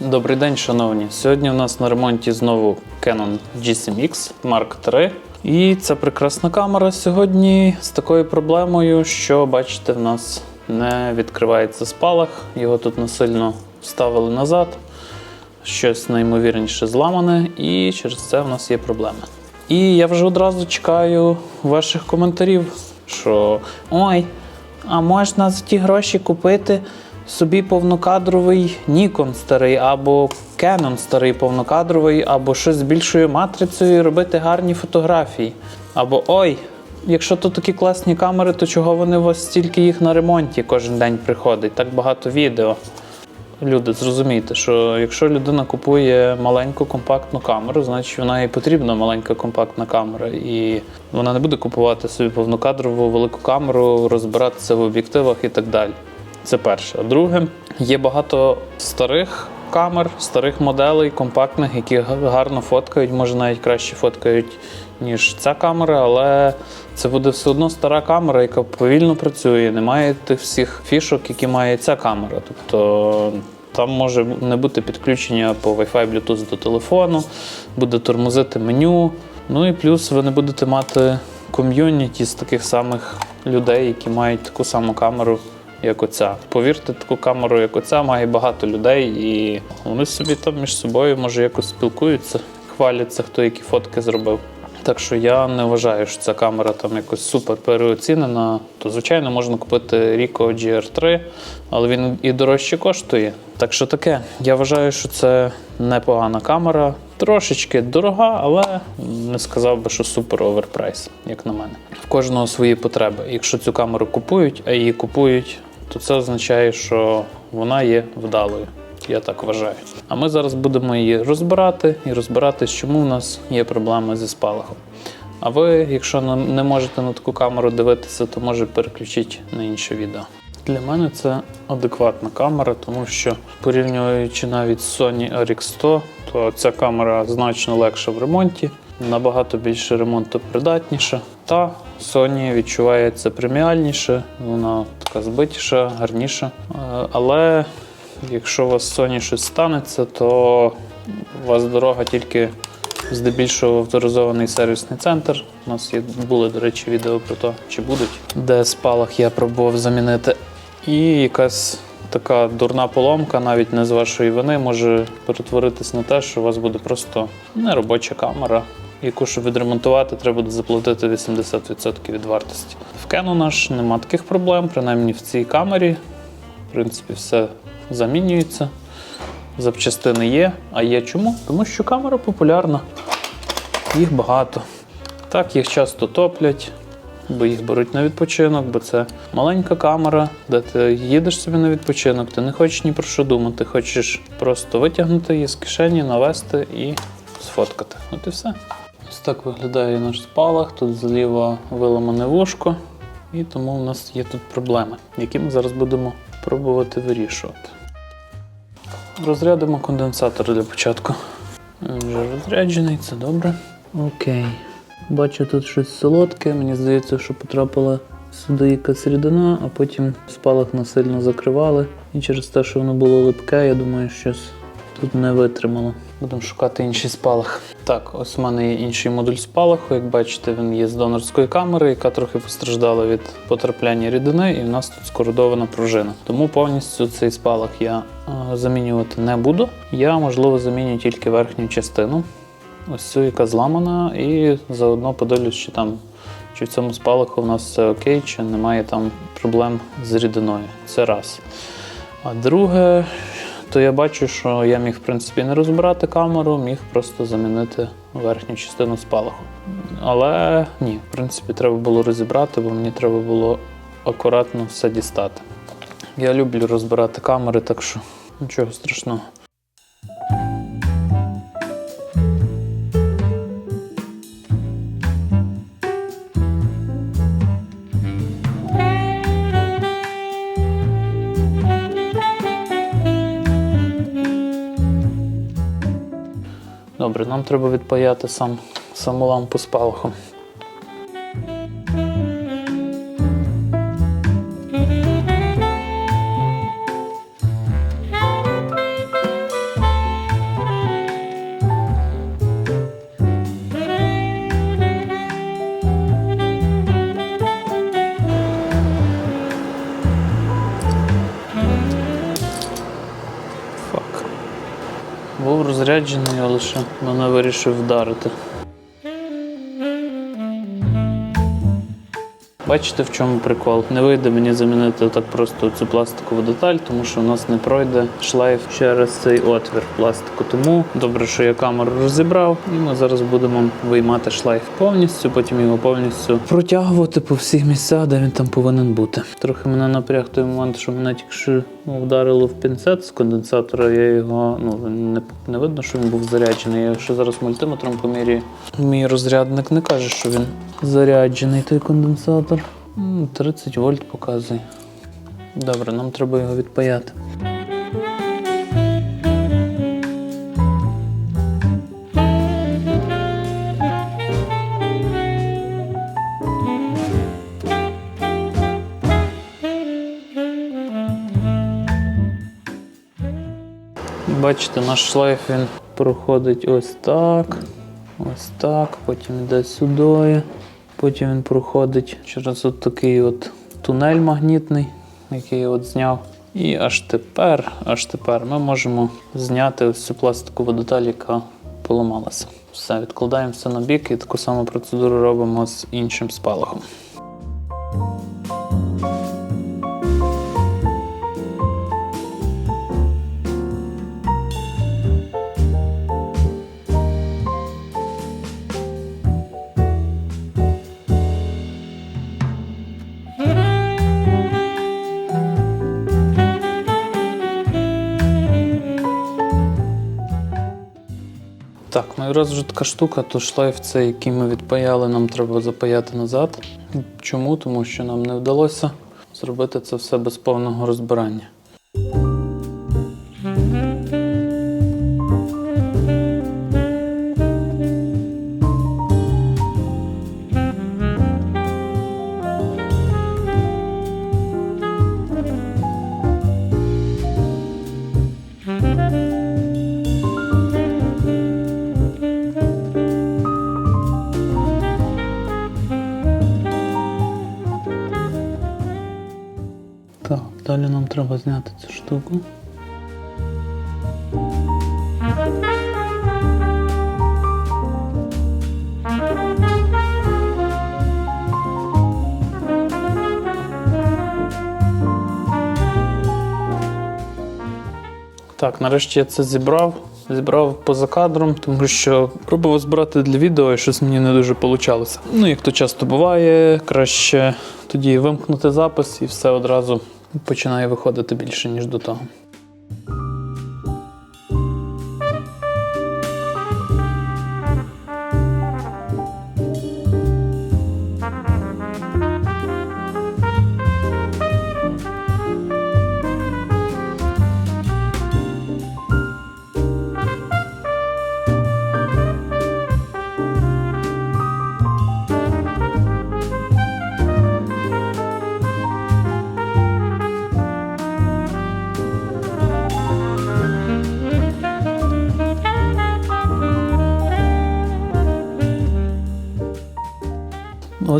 Добрий день, шановні. Сьогодні у нас на ремонті знову Canon G7X Mark III. І це прекрасна камера сьогодні з такою проблемою, що бачите, в нас не відкривається спалах. Його тут насильно вставили назад. Щось неймовірніше зламане, і через це в нас є проблеми. І я вже одразу чекаю ваших коментарів, що ой, а можна за ті гроші купити собі повнокадровий Nikon старий, або Canon старий повнокадровий, або щось з більшою матрицею і робити гарні фотографії. Або ой, якщо то такі класні камери, то чого вони у вас стільки їх на ремонті кожен день приходить? Так багато відео. Люди, зрозумійте, що якщо людина купує маленьку компактну камеру, значить вона і потрібна маленька компактна камера. І вона не буде купувати собі повнокадрову велику камеру, розбиратися в об'єктивах і так далі. Це перше. Друге, є багато старих камер, старих моделей, компактних, які гарно фоткають, може навіть краще фоткають, ніж ця камера, але це буде все одно стара камера, яка повільно працює, не має тих всіх фішок, які має ця камера. Тобто там може не бути підключення по Wi-Fi Bluetooth до телефону, буде тормозити меню. Ну і плюс ви не будете мати ком'юніті з таких самих людей, які мають таку саму камеру, як оця. Повірте, таку камеру, як оця, має багато людей, і вони собі там між собою може якось спілкуються, хваляться, хто які фотки зробив. Так що я не вважаю, що ця камера там якось супер переоцінена. То звичайно можна купити Ricoh GR3, але він і дорожче коштує. Так що таке, я вважаю, що це непогана камера. Трошечки дорога, але не сказав би, що супер оверпрайс, як на мене. В кожного свої потреби. Якщо цю камеру купують, а її купують, то це означає, що вона є вдалою. Я так вважаю. А ми зараз будемо її розбирати і розбиратись, чому в нас є проблеми зі спалахом. А ви, якщо не можете на таку камеру дивитися, то може переключіть на інше відео. Для мене це адекватна камера, тому що порівнюючи навіть Sony RX100, то ця камера значно легша в ремонті, набагато більше ремонтопридатніша. Та Sony відчувається преміальніше, вона така збитіша, гарніша. Е, Але якщо у вас Sony щось станеться, то у вас дорога тільки здебільшого авторизований сервісний центр. У нас є були, до речі, відео про те, чи будуть, де спалах я пробував замінити. І якась така дурна поломка, навіть не з вашої вини, може перетворитись на те, що у вас буде просто неробоча камера, яку, щоб відремонтувати, треба заплатити 80% від вартості. В Canon наш нема таких проблем, принаймні в цій камері. В принципі, все замінюється. Запчастини є. А є чому? Тому що камера популярна, їх багато. Так, їх часто топлять, бо їх беруть на відпочинок, бо це маленька камера, де ти їдеш собі на відпочинок, ти не хочеш ні про що думати, хочеш просто витягнути її з кишені, навести і сфоткати. От і все. Ось так виглядає наш спалах. Тут зліва виламане вушко, і тому в нас є тут проблеми, які ми зараз будемо пробувати вирішувати. Розрядимо конденсатор для початку. Він вже розряджений, це добре. Окей. Бачу тут щось солодке. Мені здається, що потрапила сюди якась рідина, а потім спалах насильно закривали. І через те, що воно було липке, я думаю, щось тут не витримало. Будемо шукати інший спалах. Так, ось у мене є інший модуль спалаху. Як бачите, він є з донорської камери, яка трохи постраждала від потрапляння рідини, і в нас тут скородована пружина. Тому повністю цей спалах я е, замінювати не буду. Я, можливо, заміню тільки верхню частину. Ось цю, яка зламана, і заодно подивлюсь, чи там чи в цьому спалаху в нас все окей, чи немає там проблем з рідиною. Це раз. А друге, то я бачу, що я міг в принципі не розбирати камеру, міг просто замінити верхню частину спалаху. Але ні, в принципі, треба було розібрати, бо мені треба було акуратно все дістати. Я люблю розбирати камери, так що нічого страшного. Добре, нам треба відпаяти сам, саму лампу з палахом. Був розряджений, але ще мене вирішив вдарити. Бачите, в чому прикол? Не вийде мені замінити так просто цю пластикову деталь, тому що у нас не пройде шлейф через цей отвір пластику. Тому добре, що я камеру розібрав, і ми зараз будемо виймати шлейф повністю, потім його повністю протягувати по всіх місцях, де він там повинен бути. Трохи мене напряг той момент, що мене тільки що вдарило в пінцет з конденсатора. Я його ну не, не видно, що він був заряджений. Я ще зараз мультиметром поміряю. Мій розрядник не каже, що він заряджений той конденсатор. М, 30 вольт показує. Добре, нам треба його відпаяти. Бачите, наш шлейф він проходить ось так, ось так, потім йде сюди, потім він проходить через от такий от тунель магнітний, який я от зняв. І аж тепер, аж тепер ми можемо зняти ось цю пластикову деталь, яка поламалася. Все, відкладаємо все на бік і таку саму процедуру робимо з іншим спалахом. Так, ну і раз вже така штука, то шлейф цей, який ми відпаяли, нам треба запаяти назад. Чому? Тому що нам не вдалося зробити це все без повного розбирання. Далі нам треба зняти цю штуку. Так, нарешті я це зібрав. Зібрав поза кадром, тому що пробував збирати для відео і щось мені не дуже вийшло. Ну, як то часто буває, краще тоді вимкнути запис і все одразу починає виходити більше, ніж до того.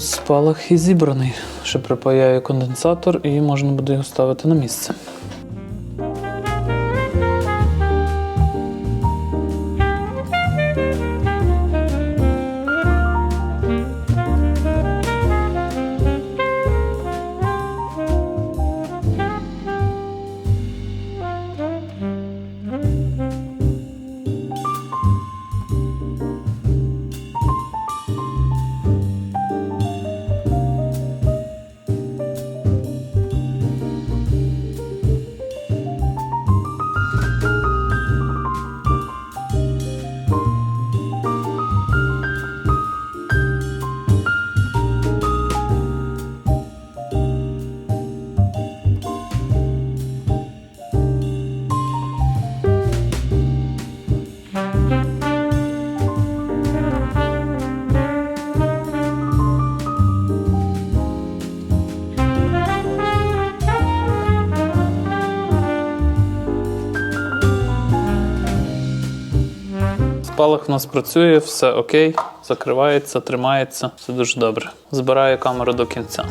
Ось спалах і зібраний. Ще припаяю конденсатор і можна буде його ставити на місце. Спалах у нас працює, все окей, закривається, тримається, все дуже добре. Збираю камеру до кінця.